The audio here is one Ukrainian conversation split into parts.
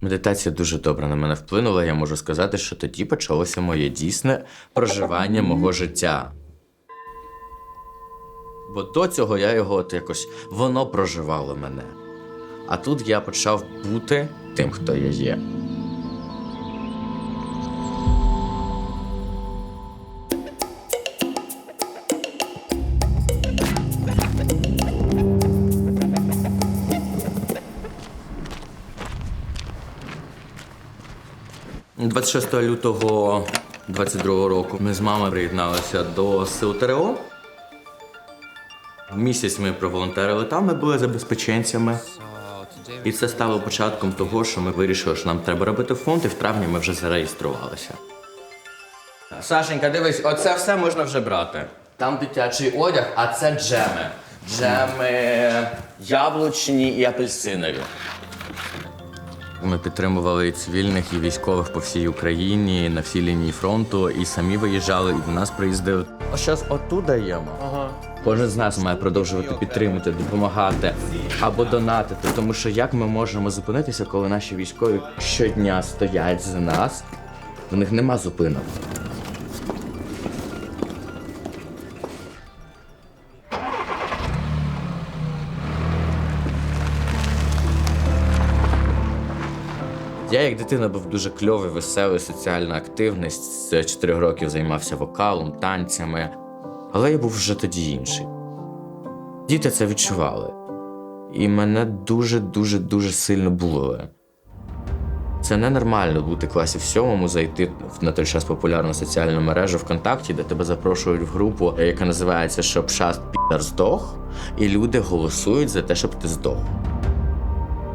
Медитація дуже добре на мене вплинула. Я можу сказати, що тоді почалося моє дійсне проживання мого життя. Бо до цього я його от якось воно проживало мене. А тут я почав бути тим, хто я є. – 26 лютого 22 року ми з мамою приєдналися до сил ТРО. Місяць ми проволонтерили там, ми були забезпеченцями. І це стало початком того, що ми вирішили, що нам треба робити фонд, і в травні ми вже зареєструвалися. Сашенька, дивись, оце все можна вже брати. Там дитячий одяг, а це джеми. Джеми яблучні і апельсинові. Ми підтримували і цивільних, і військових по всій Україні, на всій лінії фронту, і самі виїжджали, і до нас приїздили. А зараз отут даємо. Ага. Кожен з нас має продовжувати підтримувати, допомагати або донатити. Тому що як ми можемо зупинитися, коли наші військові щодня стоять за нас, в них нема зупинок. Я як дитина був дуже кльовий, веселий, соціально активний. З 4 років займався вокалом, танцями. Але я був вже тоді інший. Діти це відчували. І мене дуже-дуже дуже сильно булили. Це ненормально бути в класі в сьомому, зайти в на той час популярну соціальну мережу ВКонтакті, де тебе запрошують в групу, яка називається Щоб шаст підар здох, і люди голосують за те, щоб ти здох.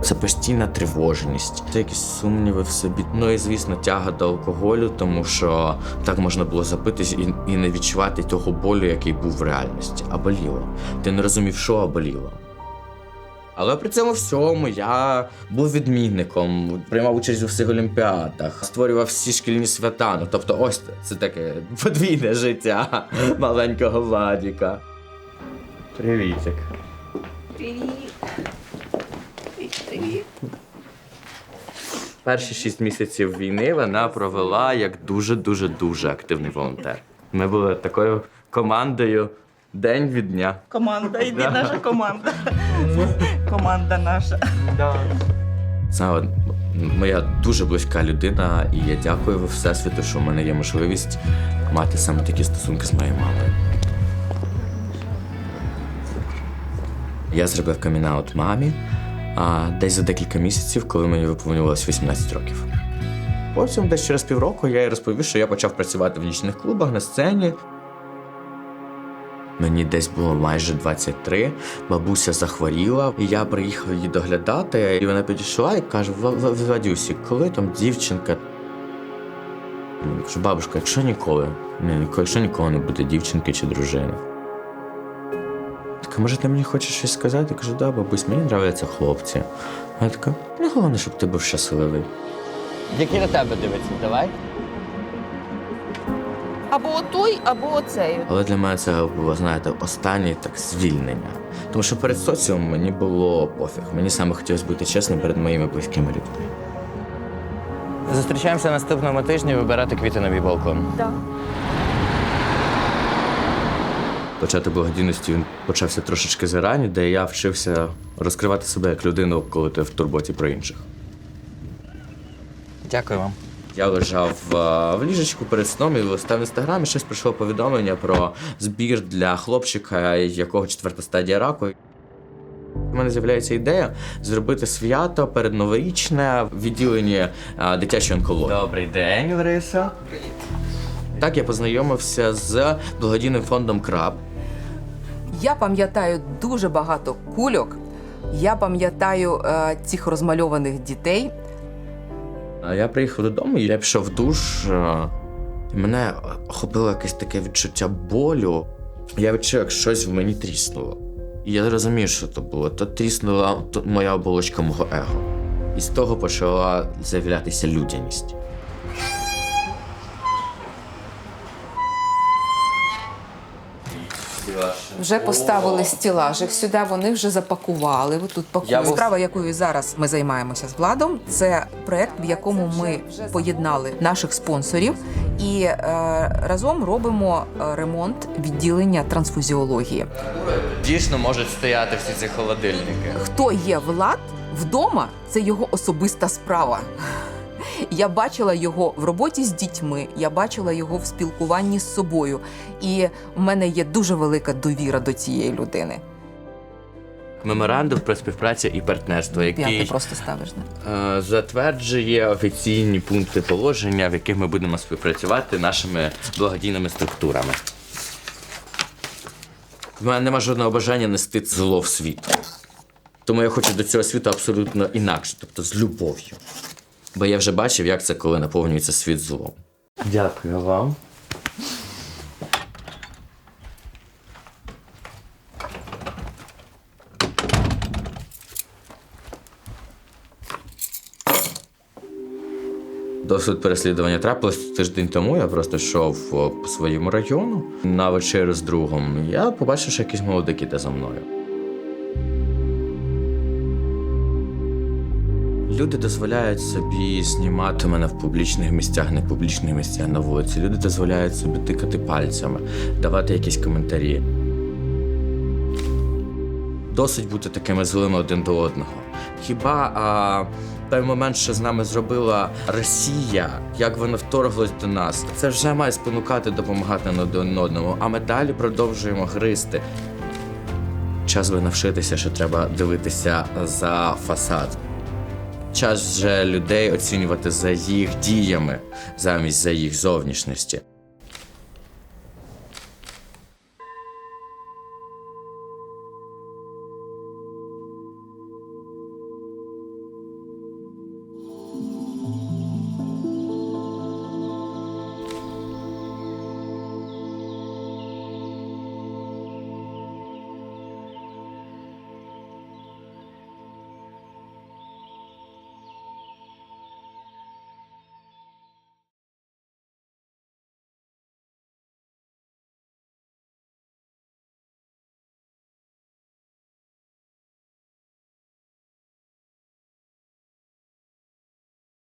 Це постійна тривожність, це якісь сумніви в собі. Ну і звісно, тяга до алкоголю, тому що так можна було запитись і, і не відчувати того болю, який був в реальності. А боліло. Ти не розумів, що а боліло. Але при цьому всьому я був відмінником, приймав участь у всіх олімпіадах, створював всі шкільні свята. Ну тобто, ось це таке подвійне життя маленького Владіка. Привітик. Привіт. Привіт, привіт. Перші шість місяців війни вона провела як дуже дуже дуже активний волонтер. Ми були такою командою день від дня. Команда, іди наша команда. Команда наша. Це от моя дуже близька людина, і я дякую Всесвіту, що в мене є можливість мати саме такі стосунки з моєю мамою. Я зробив камінаут мамі а, десь за декілька місяців, коли мені виповнювалося 18 років. Потім, десь через півроку, я їй розповів, що я почав працювати в нічних клубах на сцені. Мені десь було майже 23, бабуся захворіла, і я приїхав її доглядати, і вона підійшла і каже: «В- В- Владюсі, коли там дівчинка? Бабушка, якщо ніколи, якщо ніколи не буде дівчинки чи дружини. Така, може, ти мені хочеш щось сказати? Я кажу, да, бабусь, мені подобаються хлопці. Вона така, ну головне, щоб ти був щасливий. Який на тебе дивиться? Давай. Або отой, або оцей. Але для мене це було, знаєте, останнє так звільнення. Тому що перед соціумом мені було пофіг. Мені саме хотілося бути чесним перед моїми близькими людьми. Зустрічаємося наступного тижня вибирати квіти на мій балкон. Да. Почати благодійності він почався трошечки зарані, де я вчився розкривати себе як людину, коли ти в турботі про інших. Дякую вам. Я лежав е, в ліжечку перед сном і листав в інстаграмі щось прийшло повідомлення про збір для хлопчика, якого четверта стадія раку. У мене з'являється ідея зробити свято перед новорічне в відділенні е, дитячої онкології. Добрий день, Лариса. Так я познайомився з благодійним фондом Краб. Я пам'ятаю дуже багато кульок. Я пам'ятаю е, цих розмальованих дітей. А Я приїхав додому, я пішов в душ. е, І мене охопило якесь таке відчуття болю. Я відчув, як щось в мені тріснуло. І я розумію, що то було. То тріснула то моя оболочка мого его. І з того почала з'являтися людяність. Вже поставили стілажик сюди, вони вже запакували. Ви тут пакують. Був- Справа, якою зараз ми займаємося з владом, це проект, в якому ми поєднали наших спонсорів і е, разом робимо е, ремонт відділення трансфузіології. Дійсно можуть стояти всі ці холодильники. Хто є влад вдома, це його особиста справа. Я бачила його в роботі з дітьми, я бачила його в спілкуванні з собою, і в мене є дуже велика довіра до цієї людини. Меморандум про співпрацю і партнерство, Як ти просто ставиш не? е, затверджує офіційні пункти положення, в яких ми будемо співпрацювати нашими благодійними структурами. В мене нема жодного бажання нести зло в світ. Тому я хочу до цього світу абсолютно інакше, тобто з любов'ю. Бо я вже бачив, як це, коли наповнюється світ злом. Дякую вам. Досвід переслідування трапилось тиждень тому. Я просто йшов о, по своєму району на вечерю з другом. Я побачив, що якийсь молодик іде за мною. Люди дозволяють собі знімати мене в публічних місцях, не публічних місцях на вулиці. Люди дозволяють собі тикати пальцями, давати якісь коментарі. Досить бути такими злими один до одного. Хіба а, той момент, що з нами зробила Росія, як вона вторглась до нас, це вже має спонукати допомагати один одному, а ми далі продовжуємо гризти. Час би навчитися, що треба дивитися за фасад. Час вже людей оцінювати за їх діями замість за їх зовнішності.